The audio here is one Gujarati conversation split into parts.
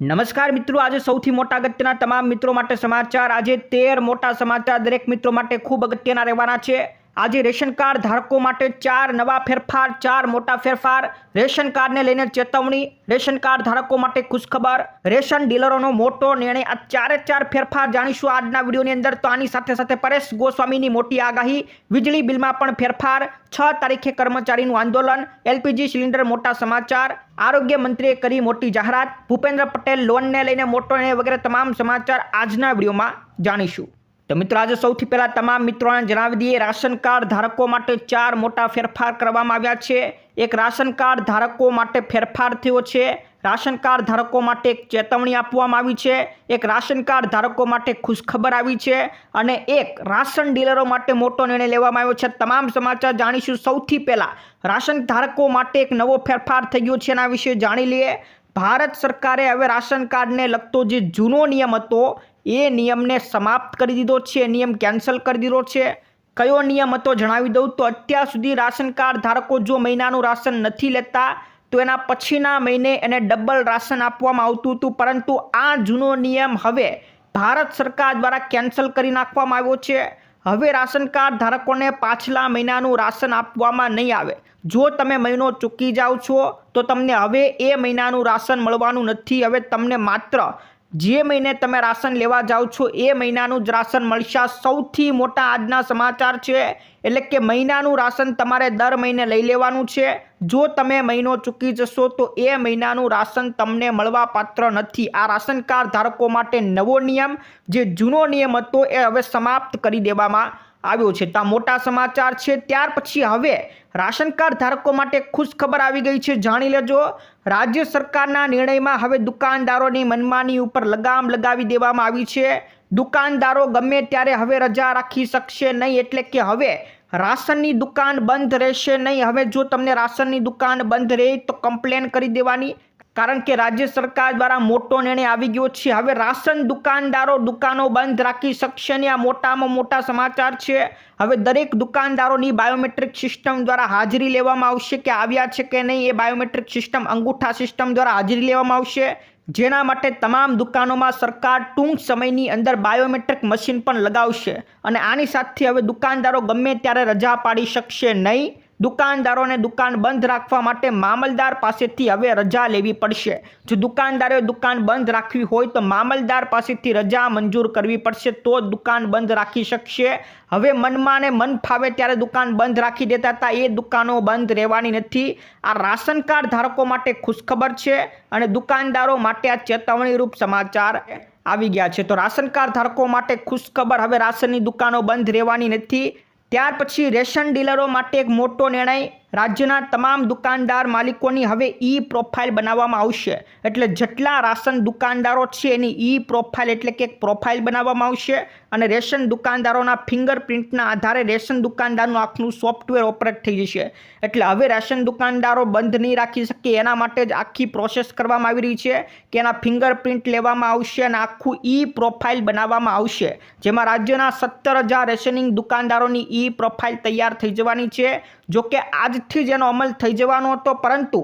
નમસ્કાર મિત્રો, આજે સૌથી મોટા અગત્યના તમામ મિત્રો માટે સમાચાર. આજે તેર મોટા સમાચાર દરેક મિત્રો માટે ખૂબ અગત્યના રહેવાના છે. આજે રેશન કાર્ડ ધારકો માટે ચાર નવા ફેરફાર, ચાર મોટા ફેરફાર. રેશન કાર્ડને લઈને ચેતવણી, રેશન કાર્ડ ધારકો માટે ખુશખબર. રેશન ડીલરોનો મોટો નિર્ણય આ ચારે ચાર ફેરફાર જાણીશું આજના વિડીયોની અંદર. તો આની સાથે સાથે પરેશ ગોસ્વામીની મોટી આગાહી. વીજળી બિલમાં પણ ફેરફાર. છ તારીખે કર્મચારીનું આંદોલન. એલપીજી સિલિન્ડર મોટા સમાચાર. આરોગ્ય મંત્રીએ કરી મોટી જાહેરાત. ભૂપેન્દ્ર પટેલ લોનને લઈને મોટો નિર્ણય વગેરે તમામ સમાચાર આજના વિડીયોમાં જાણીશું. તો મિત્રો, આજે સૌથી પહેલાં તમામ મિત્રોને જણાવી દઈએ, રાશન કાર્ડ ધારકો માટે ચાર મોટા ફેરફાર કરવામાં આવ્યા છે. એક રાશન કાર્ડ ધારકો માટે ફેરફાર થયો છે. રાશન કાર્ડ ધારકો માટે એક ચેતવણી આપવામાં આવી છે. એક રાશન કાર્ડ ધારકો માટે ખુશખબર આવી છે. અને એક રાશન ડીલરો માટે મોટો નિર્ણય લેવામાં આવ્યો છે. તમામ સમાચાર જાણીશું સૌથી પહેલાં. રાશન ધારકો માટે એક નવો ફેરફાર થઈ ગયો છે એના વિશે જાણી લઈએ. ભારત સરકારે હવે રાશન કાર્ડને લગતો જે જૂનો નિયમ હતો એ નિયમને સમાપ્ત કરી દીધો છે, એ નિયમ કેન્સલ કરી દીધો છે. કયો નિયમ હતો જણાવી દઉં? તો અત્યાર સુધી રાશન કાર્ડ ધારકો જો મહિનાનું રાશન નથી લેતા, તો એના પછીના મહિને એને ડબલ રાશન આપવામાં આવતું હતું. પરંતુ આ જૂનો નિયમ હવે ભારત સરકાર દ્વારા કેન્સલ કરી નાખવામાં આવ્યો છે. હવે રાશન કાર્ડ ધારકોને પાછલા મહિનાનું રાશન આપવામાં નહીં આવે. જો તમે મહિનો ચૂકી જાઓ છો, તો તમને હવે એ મહિનાનું રાશન મળવાનું નથી. હવે તમને માત્ર જે મહિને તમે રાશન લેવા જાઓ છો, એ મહિનાનું જ રાશન મળશે. સૌથી મોટા આજના સમાચાર છે, એટલે કે મહિનાનું રાશન તમારે દર મહિને લઈ લેવાનું છે. જો તમે મહિનો ચૂકી જશો, તો એ મહિનાનું રાશન તમને મળવા પાત્ર નથી. આ રાશન કાર્ડ ધારકો માટે નવો નિયમ, જે જૂનો નિયમ હતો, એ હવે સમાપ્ત કરી દેવામાં આવ્યો છે. તો મોટા સમાચાર છે. ત્યાર પછી હવે રાશન કાર્ડ ધારકો માટે ખુશ ખબર આવી ગઈ છે. જાણી લેજો, રાજ્ય સરકારના નિર્ણયમાં હવે દુકાનદારોની મનમાની ઉપર લગામ લગાવી દેવામાં આવી છે. દુકાનદારો ગમે ત્યારે હવે રજા રાખી શકશે નહીં, એટલે કે હવે રાશનની દુકાન બંધ રહેશે નહીં. હવે જો તમને રાશનની દુકાન બંધ રહે તો કમ્પ્લેન કરી દેવાની. કારણ કે રાજ્ય સરકાર દ્વારા મોટો નિર્ણય આવી ગયો છે. હવે રાશન દુકાનદારો દુકાનો બંધ રાખી શકશે ને આ મોટામાં મોટા સમાચાર છે. હવે દરેક દુકાનદારોની બાયોમેટ્રિક સિસ્ટમ દ્વારા હાજરી લેવામાં આવશે કે આવ્યા છે કે નહીં એ બાયોમેટ્રિક સિસ્ટમ અંગૂઠા સિસ્ટમ દ્વારા હાજરી લેવામાં આવશે. જેના માટે તમામ દુકાનોમાં સરકાર ટૂંક સમયની અંદર બાયોમેટ્રિક મશીન પણ લગાવશે. અને આની સાથે હવે દુકાનદારો ગમે ત્યારે રજા પાડી શકશે નહીં. દુકાનદારોને દુકાન બંધ રાખવા માટે મામલદાર પાસેથી હવે રજા લેવી પડશે. જો દુકાનદારોએ દુકાન બંધ રાખવી હોય તો મામલદાર પાસેથી રજા મંજૂર કરવી પડશે તો જ દુકાન બંધ રાખી શકશે. હવે મનમાં ને મન ફાવે ત્યારે દુકાન બંધ રાખી દેતા હતા એ દુકાનો બંધ રહેવાની નથી. આ રાશન કાર્ડ ધારકો માટે ખુશખબર છે અને દુકાનદારો માટે આ ચેતવણીરૂપ સમાચાર આવી ગયા છે. તો રાશન કાર્ડ ધારકો માટે ખુશખબર. હવે રાશનની દુકાનો બંધ રહેવાની નથી. ત્યાર પછી રેશન ડીલરો માટે એક મોટો નિર્ણય રાજ્યના તમામ દુકાનદાર માલિકોની હવે ઈ પ્રોફાઇલ બનાવવામાં આવશે. એટલે જેટલા રાશન દુકાનદારો છે એની ઈ પ્રોફાઇલ એટલે કે પ્રોફાઇલ બનાવવામાં આવશે અને રેશન દુકાનદારોના ફિંગરપ્રિન્ટના આધારે રેશન દુકાનદારનું આખનું સોફ્ટવેર ઓપરેટ થઈ જશે. એટલે હવે રેશન દુકાનદારો બંધ નહીં રાખી શકે એના માટે જ આખી પ્રોસેસ કરવામાં આવી રહી છે કે એના ફિંગરપ્રિન્ટ લેવામાં આવશે અને આખું ઈ પ્રોફાઇલ બનાવવામાં આવશે. જેમાં રાજ્યના સત્તર હજાર રેશનિંગ દુકાનદારોની ઈ પ્રોફાઇલ તૈયાર થઈ જવાની છે. જો કે આજથી જ એનો અમલ થઈ જવાનો હતો, પરંતુ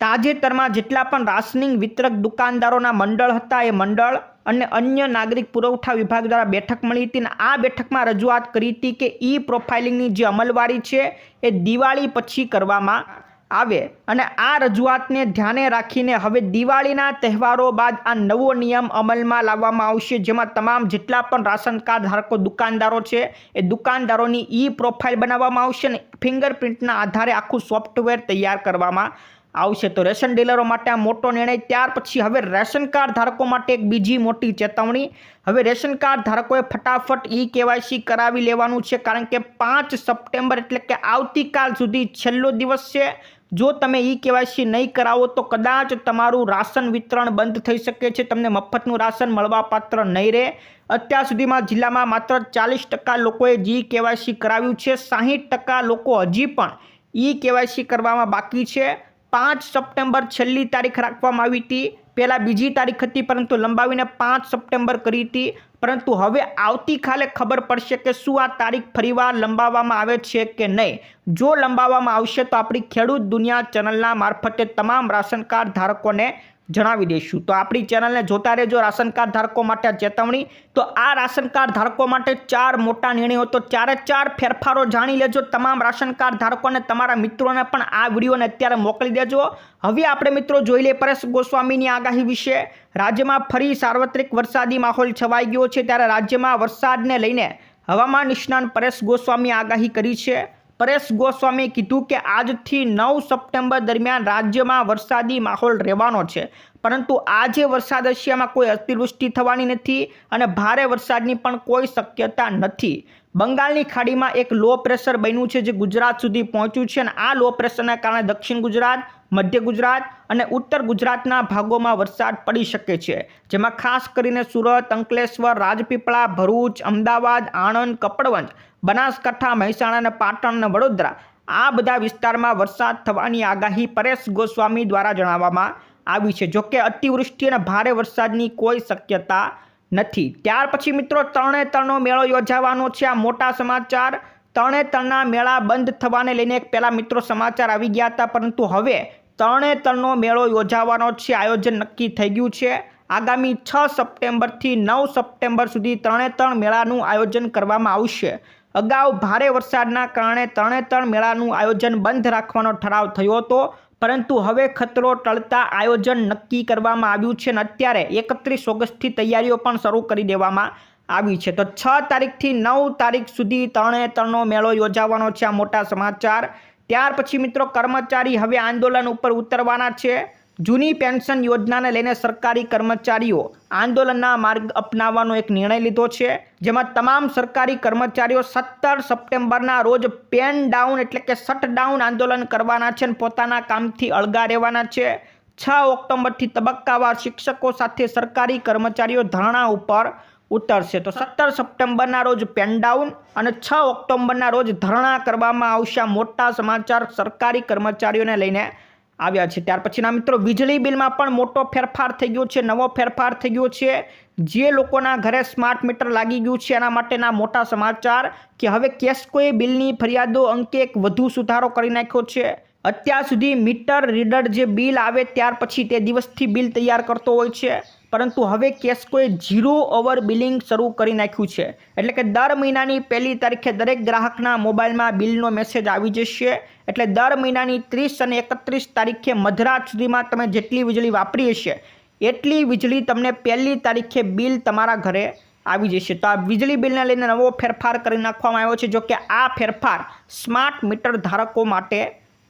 તાજેતરમાં જેટલા પણ રાશનિંગ વિતરક દુકાનદારોના મંડળ હતા, એ મંડળ અને અન્ય નાગરિક પુરવઠા વિભાગ દ્વારા બેઠક મળી હતી અને આ બેઠકમાં રજૂઆત કરી હતી કે ઈ પ્રોફાઇલિંગની જે અમલવારી છે, એ દિવાળી પછી કરવામાં આવે અને આ રજૂઆતને ધ્યાને રાખીને હવે દિવાળીના તહેવારો બાદ આ નવો નિયમ અમલમાં લાવવામાં આવશે, જેમાં તમામ જેટલા પણ રાશન કાર્ડ ધારકો દુકાનદારો છે, એ દુકાનદારોની ઈ પ્રોફાઇલ બનાવવામાં આવશે અને ફિંગરપ્રિન્ટના આધારે આખું સોફ્ટવેર તૈયાર કરવામાં આવશે. તો રેશન ડીલરો માટે આ મોટો નિર્ણય, ત્યાર પછી હવે રેશન કાર્ડ ધારકો માટે એક બીજી મોટી ચેતવણી. હવે રેશન કાર્ડ ધારકોએ ફટાફટ ઈ કેવાયસી કરાવી લેવાનું છે, કારણ કે પાંચ સપ્ટેમ્બર એટલે કે આવતીકાલ સુધી છેલ્લો દિવસ છે. જો તમે ઈ કેવાયસી નહીં કરાવો તો કદાચ તમારું રાશન વિતરણ બંધ થઈ શકે છે, તમને મફતનું રાશન મળવાપાત્ર નહીં રહે. અત્યાર સુધીમાં જિલ્લામાં માત્ર ચાલીસ ટકા લોકોએ જી કેવાયસી કરાવ્યું છે, સાહીઠ ટકા લોકો હજી પણ ઈ કેવાયસી કરવામાં બાકી છે. પાંચ સપ્ટેમ્બર છેલ્લી તારીખ રાખવામાં આવી હતી. પહેલાં બીજી તારીખ હતી, પરંતુ લંબાવીને પાંચ સપ્ટેમ્બર કરી હતી. પરંતુ હવે આવતીકાલે ખબર પડશે કે શું આ તારીખ ફરીવાર લંબાવવામાં આવે છે કે નહીં. જો લંબાવવામાં આવશે તો આપણી ખેડૂત દુનિયા ચેનલના મારફતે તમામ રાશન કાર્ડ ધારકોને જણાવી દઈશું. તો આપણી ચેનલને જોતા રહેજો રાશન કાર્ડ ધારકો માટે ચેતવણી. તો આ રાશન કાર્ડ ધારકો માટે ચાર મોટા નિર્ણયો. તો ચારે ચાર ફેરફારો જાણી લેજો. તમામ રાશન કાર્ડ ધારકોને તમારા મિત્રોને પણ આ વિડીયોને અત્યારે મોકલી દેજો. હવે આપણે મિત્રો જોઈ લઈએ પરેશ ગોસ્વામીની આગાહી વિશે. રાજ્યમાં ફરી સાર્વત્રિક વરસાદી માહોલ છવાઈ ગયો છે. ત્યારે રાજ્યમાં વરસાદને લઈને હવામાન નિષ્ણાંત પરેશ ગોસ્વામી આગાહી કરી છે. પરેશ ગોસ્વામીએ કીધું કે આજથી નવ સપ્ટેમ્બર દરમિયાન રાજ્યમાં વરસાદી માહોલ રહેવાનો છે. પરંતુ આજે વરસાદ હશે કોઈ અતિવૃષ્ટિ થવાની નથી અને ભારે વરસાદની પણ કોઈ શક્યતા નથી. બંગાળની ખાડીમાં એક લો પ્રેશર બન્યું છે જે ગુજરાત સુધી પહોંચ્યું છે અને આ લો પ્રેશરના કારણે દક્ષિણ ગુજરાત, મધ્ય ગુજરાત અને ઉત્તર ગુજરાતના ભાગોમાં વરસાદ પડી શકે છે. જેમાં ખાસ કરીને સુરત, અંકલેશ્વર, રાજપીપળા, ભરૂચ, અમદાવાદ, આણંદ, કપડવંજ, બનાસકાંઠા, મહેસાણા અને પાટણ અને વડોદરા આ બધા વિસ્તારમાં વરસાદ થવાની આગાહી પરેશ ગોસ્વામી દ્વારા જણાવવામાં આવી છે. જોકે અતિવૃષ્ટિ અને ભારે વરસાદની કોઈ શક્યતા નથી. ત્યાર પછી મિત્રો ત્રણે ત્રણનો મેળો યોજાવાનો છે. આ મોટા સમાચાર ત્રણે ત્રણના મેળા બંધ થવાને લઈને એક પહેલાં મિત્રો સમાચાર આવી ગયા હતા, પરંતુ હવે ત્રણે ત્રણનો મેળો યોજાવાનો છે. આયોજન નક્કી થઈ ગયું છે. આગામી છ સપ્ટેમ્બરથી નવ સપ્ટેમ્બર સુધી ત્રણે ત્રણ મેળાનું આયોજન કરવામાં આવશે. અગાઉ ભારે વરસાદના કારણે ત્રણે ત્રણ મેળાનું આયોજન બંધ રાખવાનો ઠરાવ થયો હતો, પરંતુ હવે ખતરો ટળતા આયોજન નક્કી કરવામાં આવ્યું છે અને અત્યારે એકત્રીસ ઓગસ્ટથી તૈયારીઓ પણ શરૂ કરી દેવામાં આવી છે. તો છ તારીખથી નવ તારીખ સુધી ત્રણે ત્રણનો મેળો યોજાવાનો છે આ મોટા સમાચાર. ત્યાર પછી મિત્રો કર્મચારી હવે આંદોલન ઉપર ઉતરવાના છે. જૂની પેન્શન યોજનાને લઈને સરકારી કર્મચારીઓ આંદોલનના માર્ગ અપનાવવાનો એક નિર્ણય લીધો છે, જેમાં તમામ સરકારી કર્મચારીઓ સત્તર સપ્ટેમ્બરના રોજ પેન ડાઉન એટલે કે શટ ડાઉન આંદોલન કરવાના છે અને પોતાના કામથી અળગા રહેવાના છે. છ ઓક્ટોબરથી તબક્કાવાર શિક્ષકો સાથે સરકારી કર્મચારીઓ ધરણા ઉપર ઉતરશે. તો સત્તર સપ્ટેમ્બરના રોજ પેનડાઉન અને છ ઓક્ટોબરના રોજ ધરણા કરવામાં આવશે. મોટા સમાચાર સરકારી કર્મચારીઓને લઈને આવ્યા છે. ત્યાર પછીના મિત્રો, વીજળી બિલમાં પણ મોટો ફેરફાર થઈ ગયો છે. નવો ફેરફાર થઈ ગયો છે જે લોકોના ઘરે સ્માર્ટ મીટર લાગી ગયું છે. એના માટેના મોટા સમાચાર કે હવે કેસ્કોએ બિલની ફરિયાદો અંકે એક વધુ સુધારો કરી નાખ્યો છે. અત્યાર સુધી મીટર રીડર જે બિલ આવે ત્યાર પછી તે દિવસથી બિલ તૈયાર કરતો હોય છે. પરંતુ હવે કેસ્કોએ ઝીરો ઓવર બિલિંગ શરૂ કરી નાખ્યું છે. એટલે કે દર મહિનાની પહેલી તારીખે દરેક ગ્રાહકના મોબાઈલમાં બિલનો મેસેજ આવી જશે. એટલે દર મહિનાની ત્રીસ અને એકત્રીસ તારીખે મધરાત સુધીમાં તમે જેટલી વીજળી વાપરી હશે, એટલી વીજળી તમને પહેલી તારીખે બિલ તમારા ઘરે આવી જશે. તો આ વીજળી બિલને લઈને નવો ફેરફાર કરી નાખવામાં આવ્યો છે, જો કે આ ફેરફાર સ્માર્ટ મીટર ધારકો માટે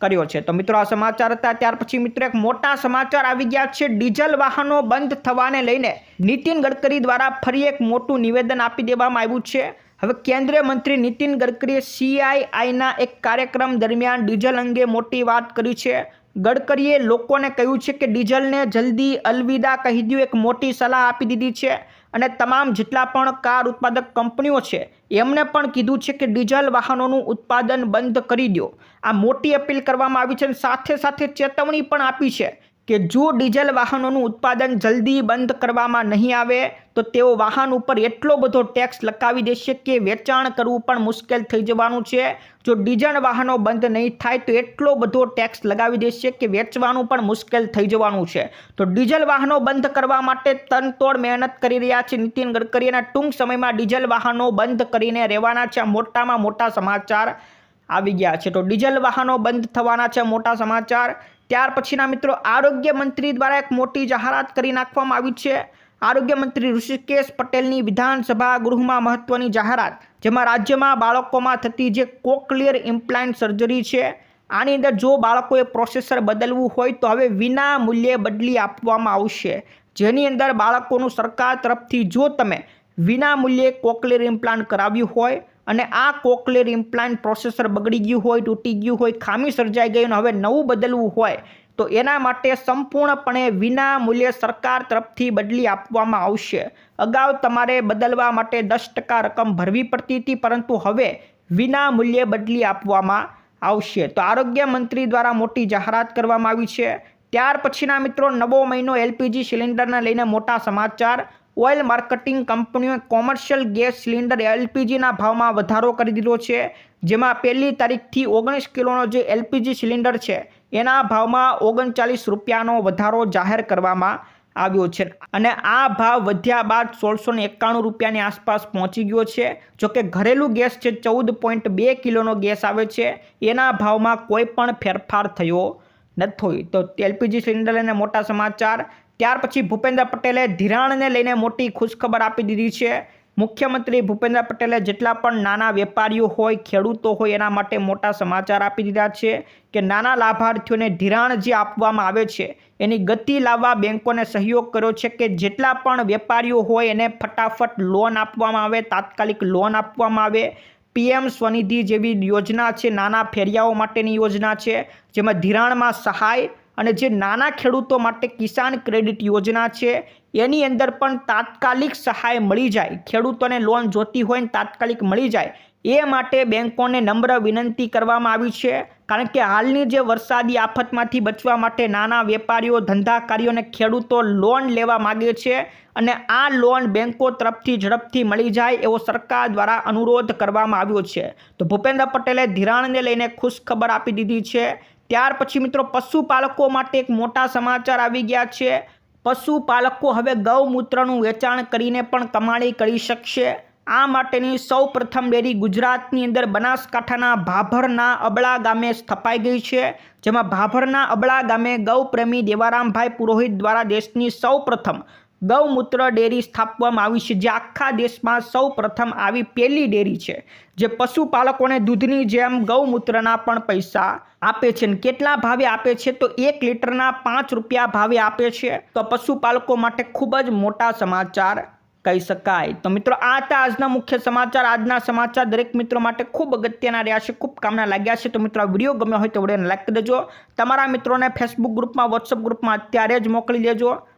કર્યો છે. તો મિત્રો, આ સમાચાર હતા. ત્યાર પછી મિત્રો, એક મોટા સમાચાર આવી ગયા છે. ડીઝલ વાહનો બંધ થવાને લઈને નીતિન ગડકરી દ્વારા ફરી એક મોટું નિવેદન આપી દેવામાં આવ્યું છે. હવે કેન્દ્રીય મંત્રી નીતિન ગડકરીએ સીઆઈઆઈના એક કાર્યક્રમ દરમિયાન ડીઝલ અંગે મોટી વાત કરી છે. ગડકરીએ લોકોને કહ્યું છે કે ડીઝલને જલ્દી અલવિદા કહી દો એક મોટી સલાહ આપી દીધી છે. અને તમામ જેટલા પણ કાર ઉત્પાદક કંપનીઓ છે, એમને પણ કીધું છે કે ડીઝલ વાહનોનું ઉત્પાદન બંધ કરી દો આ મોટી અપીલ કરવામાં આવી છે અને સાથે સાથે ચેતવણી પણ આપી છે કે જો ડીઝલ વાહનોનું ઉત્પાદન જલ્દી બંધ કરવામાં નહીં આવે, તો તેઓ વાહન ઉપર એટલો બધો ટેક્સ લગાવી દેશે કે વેચાણ કરવું પણ મુશ્કેલ થઈ જવાનું છે. જો ડીઝલ વાહનો બંધ નહીં થાય, તો એટલો બધો ટેક્સ લગાવી દેશે કે વેચવાનું પણ મુશ્કેલ થઈ જવાનું છે. તો ડીઝલ વાહનો બંધ કરવા માટે તનતોડ મહેનત કરી રહ્યા છે નીતિન ગડકરી અને ટૂંક સમયમાં ડીઝલ વાહનો બંધ કરીને રહેવાના છે મોટામાં મોટા સમાચાર આવી ગયા છે. તો ડીઝલ વાહનો બંધ થવાના છે મોટા સમાચાર. ત્યાર પછીના મિત્રો, આરોગ્ય મંત્રી દ્વારા એક મોટી જાહેરાત કરી નાખવામાં આવી છે. આરોગ્ય મંત્રી ઋષિકેશ પટેલની વિધાનસભા ગૃહમાં મહત્વની જાહેરાત, જેમાં રાજ્યમાં બાળકોમાં થતી જે કોકલિયર ઇમ્પ્લાન્ટ સર્જરી છે, આની અંદર જો બાળકોએ પ્રોસેસર બદલવું હોય તો હવે વિના મૂલ્યે બદલી આપવામાં આવશે. જેની અંદર બાળકોનું સરકાર તરફથી જો તમે વિના મૂલ્યે કોકલિયર ઇમ્પ્લાન્ટ કરાવ્યું હોય અને આ કોકલેર ઇમ્પ્લાન્ટ પ્રોસેસર બગડી ગયું હોય, તૂટી ગયું હોય, ખામી સર્જાઈ ગઈ અને હવે નવું બદલવું હોય, તો એના માટે સંપૂર્ણપણે વિના મૂલ્યે સરકાર તરફથી બદલી આપવામાં આવશે. અગાઉ તમારે બદલવા માટે દસ ટકા રકમ ભરવી પડતી હતી, પરંતુ હવે વિના મૂલ્યે બદલી આપવામાં આવશે. તો આરોગ્ય મંત્રી દ્વારા મોટી જાહેરાત કરવામાં આવી છે. ત્યાર પછીના મિત્રો, નવો મહિનો એલપીજી સિલિન્ડરને લઈને મોટા સમાચાર. ઓઇલ માર્કેટિંગ કંપનીઓએ કોમર્શિયલ ગેસ સિલિન્ડર એલપીજીના ભાવમાં વધારો કરી દીધો છે. જેમાં પહેલી તારીખથી ઓગણીસ કિલોનો જે એલપીજી સિલિન્ડર છે, એના ભાવમાં ઓગણચાલીસ રૂપિયાનો વધારો જાહેર કરવામાં આવ્યો છે. અને આ ભાવ વધ્યા બાદ સોળસો ને એકાણું રૂપિયાની આસપાસ પહોંચી ગયો છે. જોકે ઘરેલું ગેસ છે, ચૌદ પોઈન્ટ બે કિલોનો ગેસ આવે છે. એના ભાવમાં કોઈ પણ ફેરફાર થયો નથી. તો એલપીજી સિલિન્ડર અને મોટા સમાચાર ત્યાર પછી ભૂપેન્દ્ર પટેલે ધિરાણને લઈને મોટી ખુશખબર આપી દીધી છે. મુખ્યમંત્રી ભૂપેન્દ્ર પટેલે જેટલા પણ નાના વેપારીઓ હોય, ખેડૂતો હોય, એના માટે મોટા સમાચાર આપી દીધા છે કે નાના લાભાર્થીઓને ધિરાણ જે આપવામાં આવે છે, એની ગતિ લાવવા બેંકોને સહયોગ કર્યો છે કે જેટલા પણ વેપારીઓ હોય, એને ફટાફટ લોન આપવામાં આવે, તાત્કાલિક લોન આપવામાં આવે. પીએમ સ્વનિધિ જેવી યોજના છે, નાના ફેરિયાઓ માટેની યોજના છે, જેમાં ધિરાણમાં સહાય અને જે નાના ખેડૂતો માટે કિસાન ક્રેડિટ યોજના છે, એની અંદર પણ તાત્કાલિક સહાય મળી જાય. ખેડૂતોને લોન જોતી હોય ને તાત્કાલિક મળી જાય. એ માટે બેંકોને નમ્ર વિનંતી કરવામાં આવી છે. કારણ કે હાલની જે વરસાદી આફતમાંથી બચવા માટે નાના વેપારીઓ ધંધાકારીઓ ખેડૂતો લોન લેવા માગે છે અને આ લોન બેંકો તરફથી ઝડપથી મળી જાય એવો સરકાર દ્વારા અનુરોધ કરવામાં આવ્યો છે. તો ભૂપેન્દ્ર પટેલે ધિરાણને લઈને ખુશ ખબર આપી દીધી છે. ત્યાર પછી મિત્રો પશુપાલકો માટે એક મોટા સમાચાર આવી ગયા છે. પશુપાલકો હવે ગૌમૂત્રનું વેચાણ કરીને પણ કમાણી કરી શકશે. આ માટેની સૌ પ્રથમ ડેરી ગુજરાતની અંદર બનાસકાંઠાના ભાભરના અબળા ગામે સ્થપાઈ ગઈ છે. જેમાં ભાભરના અબળા ગામે ગૌપ્રેમી દેવારામભાઈ પુરોહિત દ્વારા દેશની સૌ પ્રથમ ગૌમૂત્ર ડેરી સ્થાપવામાં આવી છે. જે આખા દેશમાં સૌ પ્રથમ આવી પહેલી ડેરી છે. જે પશુપાલકોને દૂધની જેમ ગૌમૂત્રના પણ પૈસા આપે છે અને કેટલા ભાવે આપે છે તો એક લીટરના પાંચ રૂપિયા ભાવે આપે છે. તો પશુપાલકો માટે ખૂબ જ મોટા સમાચાર કહી શકાય. તો મિત્રો, આ હતા આજના મુખ્ય સમાચાર. આજના સમાચાર દરેક મિત્રો માટે ખૂબ અગત્યના રહ્યા છે. ખૂબ કામના લાગ્યા છે. તો મિત્રો, આ વીડિયો ગમ્યો હોય તો વિડીયોને લાઈક દેજો. તમારા મિત્રોને ફેસબુક ગ્રુપમાં વોટ્સઅપ ગ્રુપમાં અત્યારે જ મોકલી દેજો.